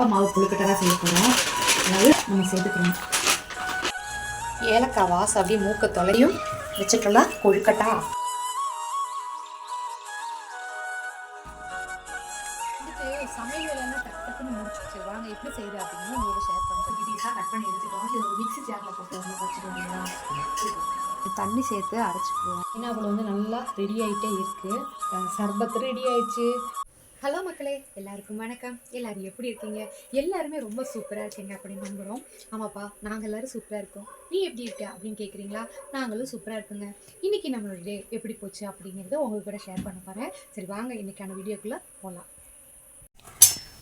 கேப்ப மாவு புழுக்கட்டை தான் செய்ய போகிறோம் அதாவது நம்ம சேர்த்துக்கிறோம் ஏலக்காய் வாசம் அப்படியே மூக்க தொலையும். வச்சுட்டோம்னா கொழுக்கட்டா. சமையல் வேலையெல்லாம் டக்கு டக்குன்னு முடிச்சுச்சு வாங்க எப்படி செய்யுது அப்படின்னு உங்களோட ஷேர் பண்ணுறேன் பீஸாக கட் பண்ணி எடுத்துக்கோங்க இது ஒரு மிக்ஸி ஜாரில் போட்டு வந்து வச்சுருவீங்களா தண்ணி சேர்த்து அரைச்சிக்குவோம். பைனாப்பிள் வந்து நல்லா ரெடி ஆகிட்டே இருக்குது சர்பத் ரெடி ஆயிடுச்சு. ஹலோ மக்களே எல்லாருக்கும் வணக்கம். எல்லாரும் எப்படி இருக்கீங்க? எல்லாருமே ரொம்ப சூப்பராக இருக்கீங்க அப்படின்னு நம்புகிறோம் ஆமாப்பா நாங்கள் எல்லோரும் சூப்பராக இருக்கோம். நீ எப்படி இருக்க அப்படின்னு கேட்குறீங்களா நாங்களும் சூப்பராக இருக்குங்க. இன்னைக்கு நம்மளோட டே எப்படி போச்சு அப்படிங்கிறத உங்கள் கூட ஷேர் பண்ண போகிறேன் சரி வாங்க இன்னைக்கான வீடியோக்குள்ளே போகலாம்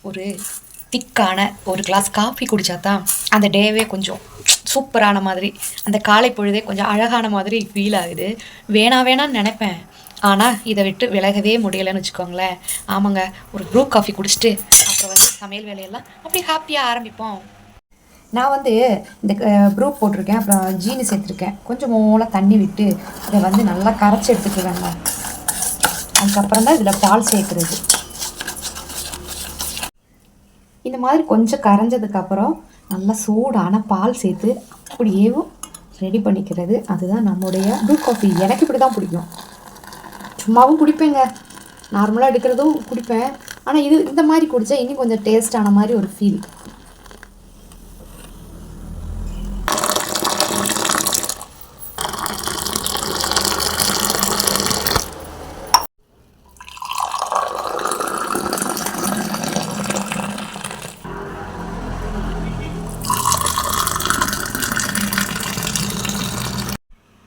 ஒரு திக்கான ஒரு கிளாஸ் காஃபி குடித்தா தான் அந்த டேவே கொஞ்சம் சூப்பரான மாதிரி அந்த காலை பொழுதே கொஞ்சம் அழகான மாதிரி ஃபீல் ஆகுது. வேணா வேணான்னு நினைப்பேன். ஆனால் இதை விட்டு விலகவே முடியலைன்னு வச்சுக்கோங்களேன். ஆமாங்க ஒரு ப்ரூ காஃபி குடிச்சிட்டு அப்புறம் வந்து சமையல் வேலையெல்லாம் அப்படி ஹாப்பியாக ஆரம்பிப்போம். நான் வந்து இந்த ப்ரூ போட்டிருக்கேன் அப்புறம் ஜீனி சேர்த்துருக்கேன். கொஞ்சம் மூலம் தண்ணி விட்டு இதை வந்து நல்லா கரைச்சி எடுத்துக்குவேங்க. அதுக்கப்புறம் தான் இதில் பால் சேர்க்குறது. இந்த மாதிரி கொஞ்சம் கரைஞ்சதுக்கப்புறம் நல்லா சூடான பால் சேர்த்து அப்படியேவும் ரெடி பண்ணிக்கிறது. அதுதான் நம்முடைய ப்ரூ காஃபி எனக்கு இப்படி தான் பிடிக்கும். சும்மாவும் குடிப்பேங்க. நார்மலாக எடுக்கிறதும் குடிப்பேன். ஆனால் இது இந்த மாதிரி குடித்தா இன்னும் கொஞ்சம் டேஸ்டான மாதிரி ஒரு ஃபீல்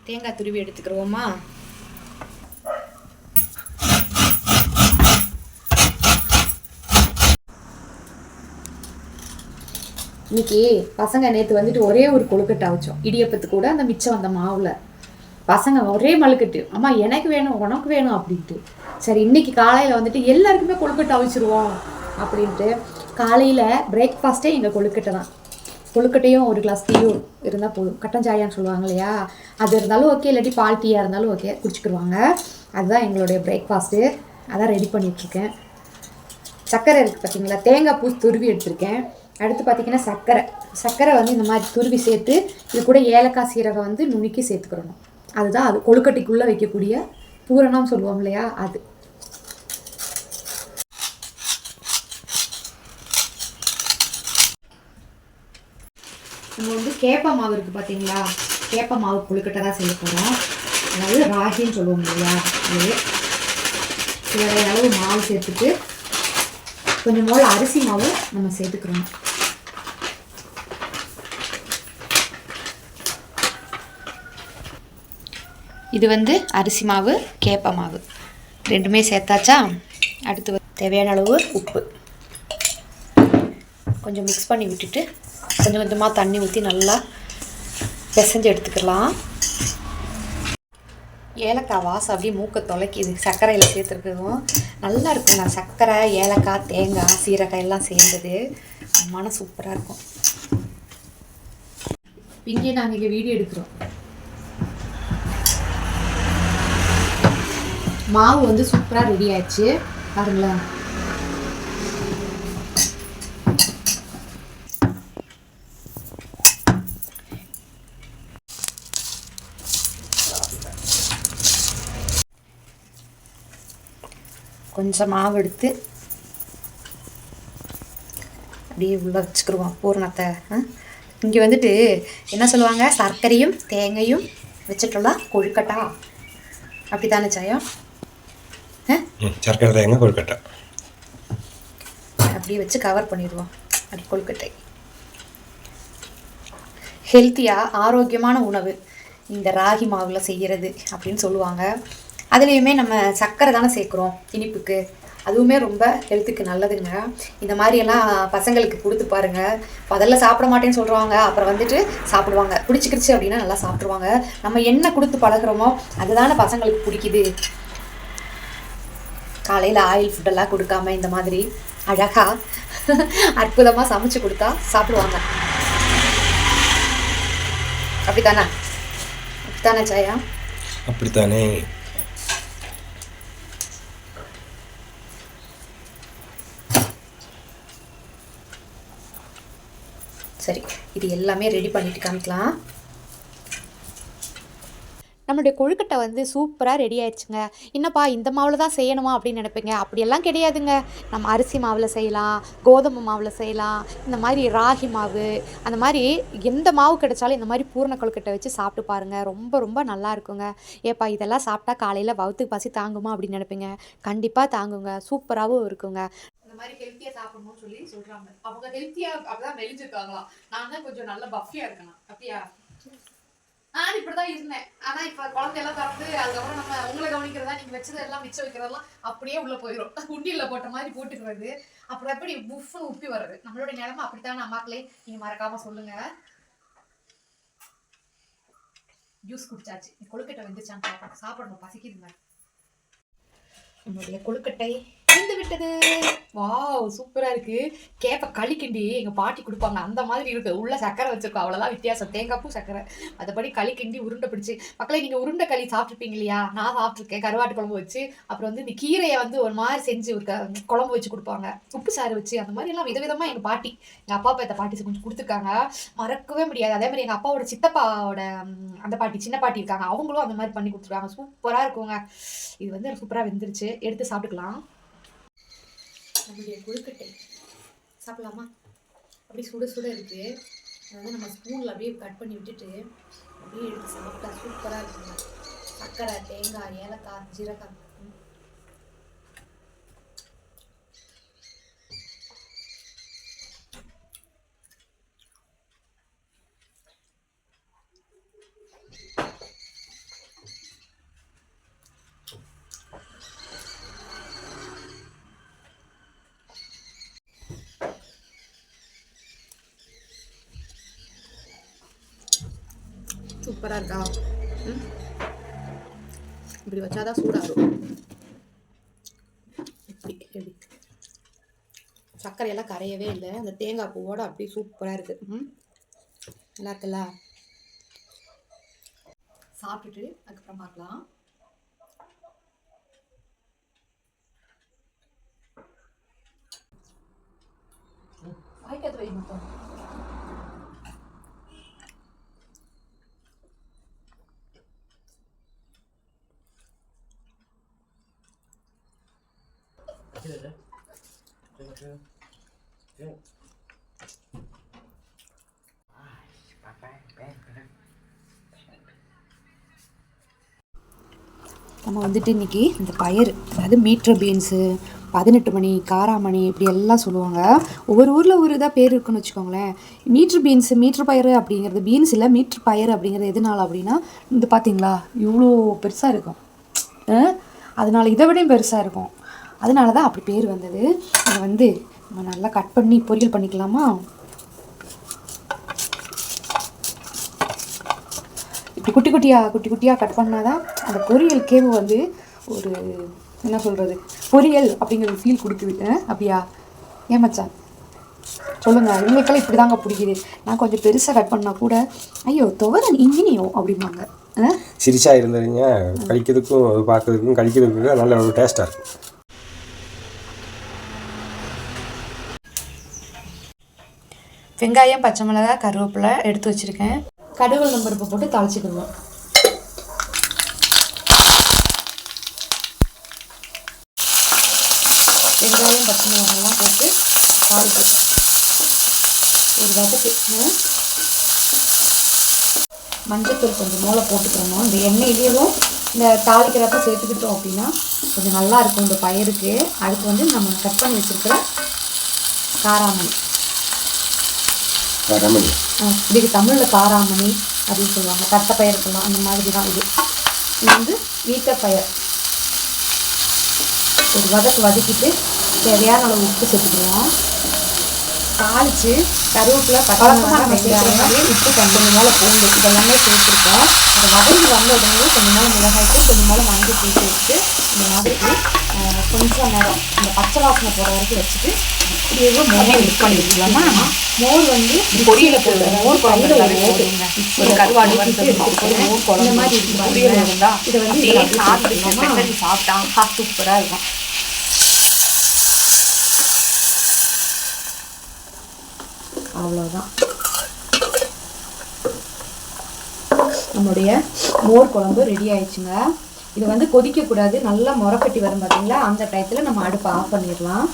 தேங்காய் துருவி எடுத்துக்கிறோமா இன்னைக்கு பசங்க நேற்று வந்துட்டு ஒரே ஒரு கொழுக்கட்டை அவிச்சோம். இடியப்பத்து கூட அந்த மிச்சம் அந்த மாவில். பசங்க ஒரே மழுக்கட்டு. அம்மா எனக்கு வேணும் உனக்கு வேணும் அப்படின்ட்டு. சரி இன்னைக்கு காலையில் வந்துட்டு எல்லாருக்குமே கொழுக்கட்டை அவிச்சிருவோம் அப்படின்ட்டு. காலையில் பிரேக்ஃபாஸ்ட்டே எங்கள் கொழுக்கட்டை தான். கொழுக்கட்டையும் ஒரு கிளாஸ் டீயும் இருந்தால் போதும். கட்டன் சாயான்னு சொல்லுவாங்க இல்லையா? அது இருந்தாலும் ஓகே இல்லாட்டி பால் டீயாக இருந்தாலும் ஓகே குடிச்சுக்கிடுவாங்க அதுதான் எங்களுடைய பிரேக்ஃபாஸ்ட்டு அதான் ரெடி பண்ணிகிட்ருக்கேன் சர்க்கரை இருக்குது பார்த்தீங்களா தேங்காய் பூ துருவி எடுத்திருக்கேன். அடுத்து பார்த்தீங்கன்னா சர்க்கரை. சர்க்கரை வந்து இந்த மாதிரி துருவி சேர்த்து இது கூட ஏலக்காய் சீரகம் வந்து நுணுக்கி சேர்த்துக்கிறணும் அதுதான் அது கொழுக்கட்டைக்குள்ளே வைக்கக்கூடிய பூரணம் சொல்லுவோம் இல்லையா அது. நம்ம வந்து கேப்ப மாவு இருக்குது பார்த்தீங்களா கேப்ப மாவு கொழுக்கட்டை தான் செய்ய போகிறோம் அதாவது ராகின்னு சொல்லுவோம் இல்லையா அது. சில அளவு மாவு சேர்த்துட்டு கொஞ்சம் போல் அரிசி மாவு நம்ம சேர்த்துக்கிறோம். இது வந்து அரிசி மாவு கேப்ப மாவு. ரெண்டுமே சேர்த்தாச்சா? அடுத்து தேவையான அளவு உப்பு. கொஞ்சம் மிக்ஸ் பண்ணி விட்டுட்டு கொஞ்சம் கொஞ்சமாக தண்ணி ஊற்றி நல்லா பிசைஞ்சு எடுத்துக்கலாம். ஏலக்காய் வாசம் அப்படியே மூக்க தொலைக்கிது. சர்க்கரையில் சேர்த்துருக்கதும் நல்லா இருக்கும். நான் சர்க்கரை ஏலக்காய் தேங்காய் சீரக்காய் எல்லாம் சேர்ந்தது. மன சூப்பராக இருக்கும். இங்கே நாங்கள் இங்கே வீடியோ எடுக்கிறோம். மாவு வந்து சூப்பராக ரெடி ஆயிடுச்சு. பாருங்களேன். கொஞ்சம் மாவு எடுத்து அப்படியே உள்ளே வச்சுக்கிடுவோம் பூரணத்தை இங்கே வந்துட்டு என்ன சொல்லுவாங்க? சர்க்கரையும் தேங்காயும் வச்சுட்டோம்னா கொழுக்கட்டா. அப்படி தானே சாயம் சர்க்கரை தேங்க கொழுக்கட்டை. அப்படியே வச்சு கவர் பண்ணிடுவோம். அப்படி கொழுக்கட்டை. ஹெல்த்தியாக ஆரோக்கியமான உணவு இந்த ராகி மாவில் செய்கிறது அப்படின்னு சொல்லுவாங்க. அதுலேயுமே நம்ம சர்க்கரை தானே சேர்க்குறோம் இனிப்புக்கு. அதுவுமே ரொம்ப ஹெல்த்துக்கு நல்லதுங்க. இந்த மாதிரியெல்லாம் பசங்களுக்கு கொடுத்து பாருங்க. முதல்ல சாப்பிட மாட்டேன்னு சொல்கிறாங்க அப்புறம் வந்துட்டு சாப்பிடுவாங்க. பிடிச்சிக்கிடுச்சு அப்படின்னா நல்லா சாப்பிடுவாங்க நம்ம என்ன கொடுத்து பழகுறோமோ அதுதானே பசங்களுக்கு பிடிக்குது. காலையில் ஆயில் ஃபுட்டெல்லாம் கொடுக்காம இந்த மாதிரி அழகாக அற்புதமாக சமைச்சு கொடுத்தா சாப்பிடுவாங்க. அப்படித்தானே? அப்படித்தானே ஜெயா? அப்படித்தானே. சரி இது எல்லாமே ரெடி பண்ணிட்டு காமிக்கலாம். நம்மளுடைய கொழுக்கட்டை வந்து சூப்பராக ரெடி ஆயிடுச்சுங்க. என்னப்பா இந்த மாவில் தான் செய்யணுமா அப்படின்னு நினைப்பீங்க? அப்படியெல்லாம் கிடையாதுங்க. நம்ம அரிசி மாவில் செய்யலாம் கோதுமை மாவில் செய்யலாம் இந்த மாதிரி ராகி மாவு அந்த மாதிரி எந்த மாவு கிடைச்சாலும் இந்த மாதிரி பூரண கொழுக்கட்டை வச்சு சாப்பிட்டு பாருங்கள் ரொம்ப ரொம்ப நல்லா இருக்குங்க. ஏப்பா இதெல்லாம் சாப்பிட்டா காலையில் வவுத்துக்கு பசி தாங்குமா அப்படின்னு நினைப்பீங்க. கண்டிப்பாக தாங்குங்க. சூப்பராகவும் இருக்குங்க. இந்த மாதிரி ஹெல்த்தியா சாப்பிடணும்னு சொல்லி சொல்றாங்க. அவங்க ஹெல்த்தியா அப்பதான் மெலிஞ்சிருக்காங்களாம். நான் தான் கொஞ்சம் நல்ல பஃபியா இருக்கணும். அப்படியா? நான் இப்படிதான் இருந்தேன். ஆனா இப்ப குழந்தை எல்லாம் திறந்து அதுக்கப்புறம் நம்ம உங்களை கவனிக்கிறதா நீங்க வச்சது எல்லாம் மிச்சம் வைக்கிறதெல்லாம் அப்படியே உள்ள போயிடும் குண்டியில போட்ட மாதிரி போட்டுக்கிறது. அப்புறம் எப்படி புஃப்னு உப்பி வர்றது. நம்மளோட நிலைமை அப்படித்தானே அம்மாக்களே நீங்க மறக்காம சொல்லுங்க. ஜூஸ் குடிச்சாச்சு. கொழுக்கட்டை வெந்துச்சான்னு பார்ப்போம். சாப்பிடணும் பசிக்குதுங்க நம்மளுடைய கொழுக்கட்டை வெந்து விட்டது. வாவ் சூப்பரா இருக்கு. கேப்ப களி கிண்டி எங்க பாட்டி கொடுப்பாங்க. அந்த மாதிரி இருக்கு. உள்ள சக்கரை வச்சிருக்கோம். அவ்வளவுதான் வித்தியாசம். தேங்காய் பூ சக்கரை. மற்றபடி களி கிண்டி உருண்டை பிடிச்சு. மக்களை நீங்க உருண்டை களி சாப்பிட்டுருப்பீங்க இல்லையா? நான் சாப்பிட்டுருக்கேன். கருவாட்டு குழம்பு வச்சு. அப்புறம் வந்து இந்த கீரையை வந்து ஒரு மாதிரி செஞ்சு ஒரு க- குழம்பு வச்சு கொடுப்பாங்க. உப்பு சாறு வச்சு. அந்த மாதிரி எல்லாம் விதவிதமா எங்க பாட்டி எங்க அப்பா பேத்த பாட்டி கொஞ்சம் கொடுத்துருக்காங்க. மறக்கவே முடியாது. அதே மாதிரி எங்க அப்பாவோட சித்தப்பாவோட அந்த பாட்டி சின்ன பாட்டி இருக்காங்க. அவங்களும் அந்த மாதிரி பண்ணி கொடுத்துருக்காங்க. சூப்பரா இருக்குங்க. இது வந்து சூப்பரா வெந்துருச்சு. எடுத்து சாப்பிட்டுக்கலாம். நம்மளுடைய கொழுக்கட்டை. சாப்பிடலாமா? அப்படி சுட சுட இருக்கு. அதை வந்து நம்ம ஸ்பூனில் அப்படியே கட் பண்ணி விட்டுட்டு அப்படியே எடுத்து சாப்பிட்டா சூப்பராக இருக்குங்க சர்க்கரை தேங்காய் ஏலக்காய் ஜீரகம் ம். சூப்பராக இருக்கா? ம்? இப்படி வச்சாதான் சூடாகும். இப்படி எப்படி? சர்க்கரையெல்லாம் கரையவே இல்லை. அந்த தேங்காய் பூவோட அப்படியே சூப்பராக இருக்கு. ம்? நல்லா இருக்குல்ல? சாப்பிட்டுட்டு அதுக்கப்புறம் பார்க்கலாம். நம்ம வந்துட்டு இன்றைக்கி இந்த பயிர் அதாவது மீட்ரு பீன்ஸு பதினெட்டு மணி காராமணி இப்படி எல்லாம் சொல்லுவாங்க. ஒவ்வொரு ஊரில் ஒரு இதாக பேர் இருக்குன்னு வச்சுக்கோங்களேன். மீட்ரு பீன்ஸு மீட்ரு பயிறு அப்படிங்கிறது பீன்ஸ் இல்லை மீட்ரு பயிர் அப்படிங்கிறது எதனால அப்படின்னா இது பார்த்தீங்களா இவ்வளோ பெருசாக இருக்கும். அஹ், அதனால இதை விடையும் பெருசாக இருக்கும். அதனால தான் அப்படி பேர் வந்தது. அதை வந்து நம்ம நல்லா கட் பண்ணி பொரியல் பண்ணிக்கலாமா? குட்டி குட்டியாக குட்டி குட்டியாக கட் பண்ணாதான் அந்த பொரியல் கேவு வந்து ஒரு என்ன சொல்கிறது பொரியல் அப்படிங்கிற ஃபீல் கொடுக்குது? அப்படியா? ஏன் மச்சான்? சொல்லுங்கள் இவங்களுக்கெல்லாம் இப்படி தாங்க பிடிக்குது நான் கொஞ்சம் பெருசாக கட் பண்ணால் கூட ஐயோ துவரன் இன்ஜினியோ அப்படிம்பாங்க. ஆ? சிரிச்சா இருந்ததுங்க. கழிக்கிறதுக்கும் அது பார்க்கறதுக்கும் கழிக்கிறதுக்கும் நல்ல ஒரு டேஸ்ட்டாக இருக்கும் வெங்காயம் பச்சை மிளகாய் கருவேப்பிலை எடுத்து வச்சுருக்கேன். கடுகு நம்பருப்பு போட்டு தாளிச்சுக்கிடுவோம் வெங்காயம் பச்சை மிளகாய்லாம் போட்டு தாளிச்சிருக்கேன் ஒரு வதக்கு மஞ்சத்தூள் கொஞ்சம் மூளை போட்டுக்கிறணும் இந்த எண்ணெயிலையும் இந்த தாளிக்கிறப்ப சேர்த்துக்கிட்டோம் அப்படின்னா கொஞ்சம் நல்லா இருக்கும். இந்த பயிருக்கு. அதுக்கு வந்து நம்ம கட் பண்ணி வச்சுருக்கிற காராமணி ரமணி ஆ, இதுக்கு தமிழில் காராமணி அப்படின்னு சொல்லுவாங்க. தட்டைப்பயிர் சொல்லலாம் அந்த மாதிரி தான் இது. இது வந்து வீட்டப்பயிர் ஒரு வதக்கு வதக்கிட்டு தேவையான அளவு உப்பு சேர்த்துக்கலாம். தாளித்து கருவேப்பிலை பச்சை வெங்காயம் உப்பு கொஞ்சம் மேலே பூண்டு இதெல்லாமே சேர்த்துருக்கோம். அதை வதங்கி வந்த உடனே கொஞ்சம் மேலே மிளகாய்க்கு கொஞ்சம் மேலே மஞ்சள் தூள் சேர்த்து இந்த மாதிரி கொஞ்சம் நேரம் இந்த பச்சை வாசனை போகிற வரைக்கும் வச்சுட்டு அப்படியே கம்மியாக மிக்ஸ் பண்ணி மோர் வந்து பொரியல போடுற மோர் குழம்பு ஒரு கருவாடு மோர் குழம்பு மாதிரி பொரியல் இருந்தால் இதை வந்து சாப்பிட்டு சாப்பிட்டா சூப்பராக இருக்கும். அவ்வளோதான் நம்முடைய மோர் குழம்பு ரெடி ஆயிடுச்சுங்க. இதை வந்து கொதிக்கக்கூடாது. நல்லா முறக்கட்டி வரும் பார்த்தீங்களா அந்த டயத்தில் நம்ம அடுப்பை ஆஃப் பண்ணிடலாம்.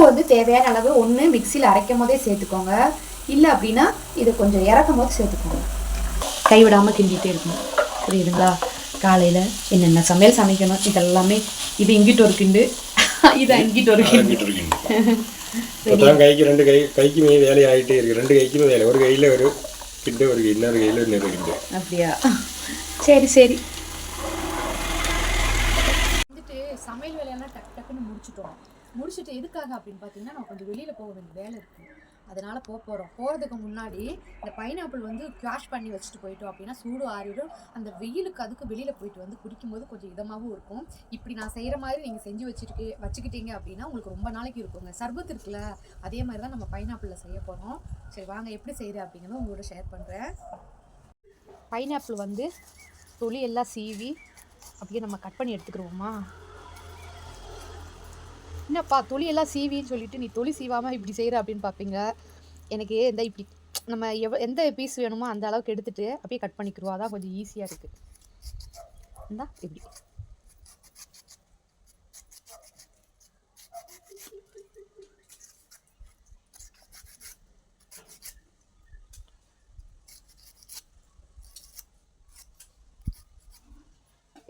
உப்பு வந்து தேவையான அளவு ஒன்று மிக்சியில் அரைக்கும் போதே சேர்த்துக்கோங்க. இல்லை அப்படின்னா இது கொஞ்சம் இறக்கும் போது சேர்த்துக்கோங்க. கைவிடாமல் கிண்டிகிட்டே இருக்கணும். புரியுதுங்களா? காலையில் என்னென்ன சமையல் சமைக்கணும் இதெல்லாமே இது இங்கிட்ட ஒரு கிண்டு. இது அங்கிட்ட ஒரு கிண்டு. கைக்கு ரெண்டு கை கைக்கு மீது வேலை ஆகிட்டே இருக்கு. ரெண்டு கைக்குமே வேலை. ஒரு கையில் ஒரு கிண்டு ஒரு இன்னொரு கையில் இன்னொரு கிண்டு. அப்படியா? சரி சரி. வந்துட்டு சமையல் வேலையெல்லாம் டக்கு டக்குன்னு முடிச்சிட்டோம். முடிச்சுட்டு எதுக்காக அப்படின்னு பார்த்தீங்கன்னா நான் கொஞ்சம் வெளியில் போக வேண்டிய வேலை இருக்குது அதனால போக போகிறோம் போகிறதுக்கு முன்னாடி இந்த பைனாப்பிள் வந்து கிளாஷ் பண்ணி வச்சுட்டு போயிட்டோம் அப்படின்னா சூடு ஆறிடும். அந்த வெயிலுக்கு அதுக்கு வெளியில் போயிட்டு வந்து குடிக்கும்போது கொஞ்சம் இதமாகவும் இருக்கும். இப்படி நான் செய்கிற மாதிரி நீங்கள் செஞ்சு வச்சுட்டு வச்சுக்கிட்டீங்க அப்படின்னா உங்களுக்கு ரொம்ப நாளைக்கு இருக்குங்க. சர்பத் இருக்குல்ல அதே மாதிரி தான் நம்ம பைனாப்பிளில் செய்ய போகிறோம் சரி வாங்க எப்படி செய்யுது அப்படிங்கிறத உங்களோட ஷேர் பண்ணுறேன் பைனாப்பிள் வந்து தொலி எல்லாம் சீவி அப்படியே நம்ம கட் பண்ணி எடுத்துக்கிடுவோமா என்னப்பா தொலி சீவின்னு சொல்லிட்டு நீ தொழில் சீவாமல் இப்படி செய்கிற அப்படின்னு பார்ப்பீங்க எனக்கு இந்த இப்படி நம்ம எவ் எந்த பீஸ் வேணுமோ அந்த அளவுக்கு எடுத்துட்டு அப்படியே கட் பண்ணிக்கிருவோம் அதான் கொஞ்சம் ஈஸியாக இருக்குது இந்தா இப்படி.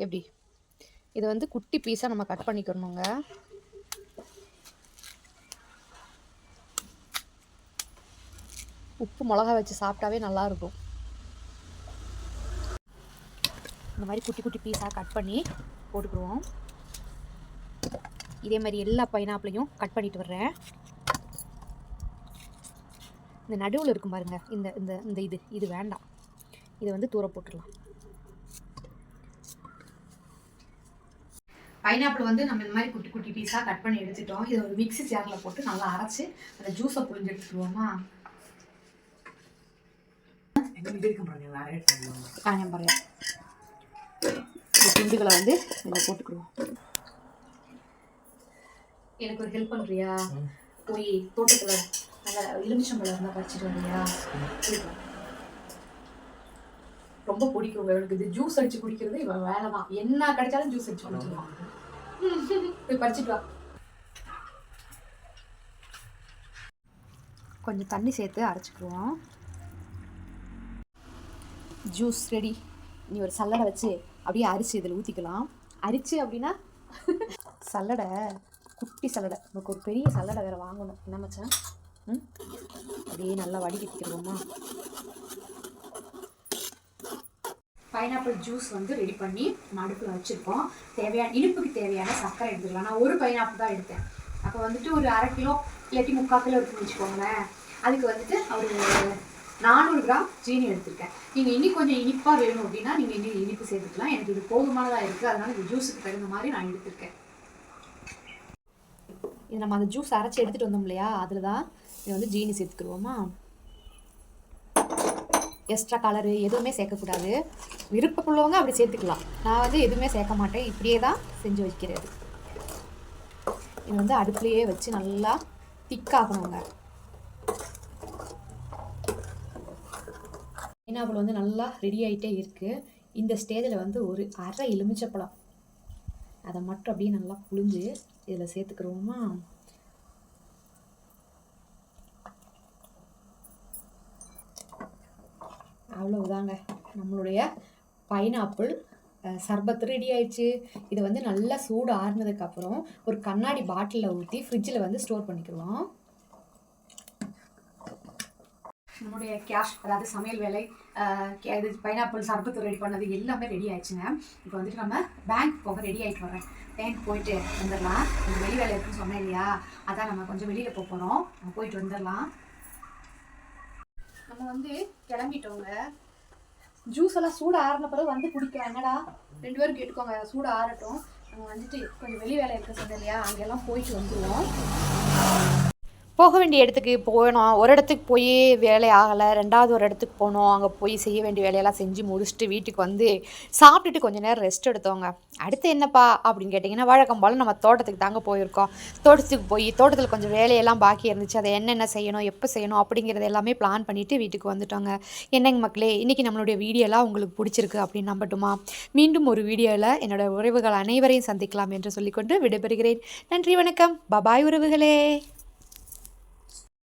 எப்படி இதை வந்து குட்டி பீஸாக நம்ம கட் பண்ணிக்கணுங்க. உப்பு மிளகா வச்சு சாப்பிட்டாவே நல்லாயிருக்கும். இந்த மாதிரி குட்டி குட்டி பீஸாக கட் பண்ணி போட்டுக்குருவோம் இதே மாதிரி எல்லா பைனாப்பிளையும் கட் பண்ணிட்டு வர்றேன். இந்த நடுவில் இருக்கும் பாருங்க இந்த இந்த இந்த இது இது வேண்டாம். இதை வந்து தூர போட்டுடலாம். பைனாப்பிள் வந்து நம்ம இந்த மாதிரி குட்டி குட்டி பீஸாக கட் பண்ணி எடுத்துட்டோம். இதை ஒரு மிக்ஸி ஜாரில் போட்டு நல்லா அரைச்சி அந்த ஜூஸை புழிஞ்சு எடுத்துக்கிடுவோமா? காயம் பாருங்க இந்த துண்டுகளை வந்து இதில் போட்டுக்கிடுவோம். எனக்கு ஒரு ஹெல்ப் பண்ணுறியா போய் தோட்டத்தில் நல்லா எலுமிச்சம்பழம் இருந்தால் பறிச்சிட்டு வரியா. ரொம்ப பிடிக்கும் இவனுக்கு இது ஜூஸ் அடிச்சு குடிக்கிறது இவன் வேலை தான் என்ன கிடைச்சாலும் ஜூஸ் அடிச்சு குடிச்சிருவான் போய் பறிச்சிட்டு வா. கொஞ்சம் தண்ணி சேர்த்து அரைச்சிக்குவோம் ஜூஸ் ரெடி. நீ ஒரு சல்லடை வச்சு அப்படியே அரிசி இதில் ஊற்றிக்கலாம் அரிச்சு அப்படின்னா சல்லடை குட்டி சல்லடை. நமக்கு ஒரு பெரிய சல்லடை வேறு வாங்கணும். என்ன மச்சான்? ம்? அப்படியே நல்லா வடிகட்டிக்கிடுவோமா பைனாப்பிள் ஜூஸ் வந்து ரெடி பண்ணி மடுப்பில் வச்சுருக்கோம். தேவையான இனிப்புக்கு தேவையான சர்க்கரை எடுத்துக்கலாம். நான் ஒரு பைனாப்பிள் தான் எடுத்தேன். அப்போ வந்துட்டு ஒரு அரை கிலோ இல்லாட்டி முக்கால் கிலோ இருக்குன்னு வச்சுக்கோங்களேன். அதுக்கு வந்துட்டு ஒரு நானூறு கிராம் சீனி எடுத்திருக்கேன். நீங்கள் இன்னி கொஞ்சம் இனிப்பாக வேணும் அப்படின்னா நீங்கள் இன்னும் இனிப்பு சேர்த்துக்கலாம். எனக்கு இது போதுமானதாக இருக்குது அதனால இந்த ஜூஸுக்கு தகுந்த மாதிரி நான் எடுத்திருக்கேன். இது நம்ம அந்த ஜூஸ் அரைச்சி எடுத்துகிட்டு வந்தோம் இல்லையா? அதில் தான் இதை வந்து ஜீனி சேர்த்துக்கிடுவோமா? எக்ஸ்ட்ரா கலரு எதுவுமே சேர்க்கக்கூடாது. விருப்பமுள்ளவங்க அப்படி சேர்த்துக்கலாம். நான் வந்து எதுவுமே சேர்க்க மாட்டேன். இப்படியே தான் செஞ்சு வைக்கிறது. இது வந்து அடுப்புலையே வச்சு நல்லா திக்காகணுங்க பைனாப்பிள் வந்து நல்லா ரெடி ஆகிட்டே இருக்குது இந்த ஸ்டேஜில் வந்து ஒரு அரை எலுமிச்சப்பழம் அதை மட்டும் அப்படியே நல்லா புழிஞ்சு இதில் சேர்த்துக்கிறோமா? அவ்வளவுதாங்க. நம்மளுடைய பைனாப்பிள் சர்பத் ரெடி ஆயிடுச்சு. இதை வந்து நல்லா சூடு ஆறுனதுக்கப்புறம் ஒரு கண்ணாடி பாட்டிலில் ஊற்றி ஃப்ரிட்ஜில் வந்து ஸ்டோர் பண்ணிக்குவோம் நம்முடைய கேஷ் அதாவது சமையல் வேலை கே- இது பைனாப்பிள் சர்பத்து ரெடி பண்ணது எல்லாமே ரெடி ஆயிடுச்சுங்க. இப்போ வந்துட்டு நம்ம பேங்க் போக ரெடி ஆகிட்டு வரேன் பேங்க் போயிட்டு வந்துடலாம். கொஞ்சம் வெளி வேலை இருக்குன்னு சொன்னேன் இல்லையா? அதான் நம்ம கொஞ்சம் வெளியில் போக போகிறோம் நம்ம போயிட்டு வந்துடலாம். நம்ம வந்து கிளம்பிட்டோங்க. ஜூஸ் எல்லாம் சூடு ஆறின பிறகு வந்து குடிக்கலாம். என்னடா? ரெண்டு பேரும் கேட்டுக்கோங்க. சூடாக ஆறட்டும். நம்ம வந்துட்டு கொஞ்சம் வெளி வேலை இருக்க சொன்னேன் இல்லையா? அங்கெல்லாம் போயிட்டு வந்துடுவோம் போக வேண்டிய இடத்துக்கு போனோம் ஒரு இடத்துக்கு போய் வேலை ஆகலை. ரெண்டாவது ஒரு இடத்துக்கு போனோம் அங்கே போய் செய்ய வேண்டிய வேலையெல்லாம் செஞ்சு முடிச்சுட்டு வீட்டுக்கு வந்து சாப்பிட்டுட்டு கொஞ்ச நேரம் ரெஸ்ட் எடுத்தோங்க. அடுத்து என்னப்பா அப்படின்னு கேட்டிங்கன்னா வழக்கம் போல் நம்ம தோட்டத்துக்கு தாங்க போயிருக்கோம். தோட்டத்துக்கு போய் தோட்டத்தில் கொஞ்சம் வேலையெல்லாம் பாக்கி இருந்துச்சு. அதை என்னென்ன செய்யணும் எப்போ செய்யணும் அப்படிங்கிறது எல்லாமே பிளான் பண்ணிவிட்டு வீட்டுக்கு வந்துட்டோங்க. என்னங்க மக்களே இன்றைக்கி நம்மளுடைய வீடியோலாம் உங்களுக்கு பிடிச்சிருக்கு அப்படின்னு நம்பட்டுமா? மீண்டும் ஒரு வீடியோவில் என்னோட உறவுகள் அனைவரையும் சந்திக்கலாம் என்று சொல்லிக்கொண்டு விடைபெறுகிறேன். நன்றி வணக்கம். பபாய் உறவுகளே.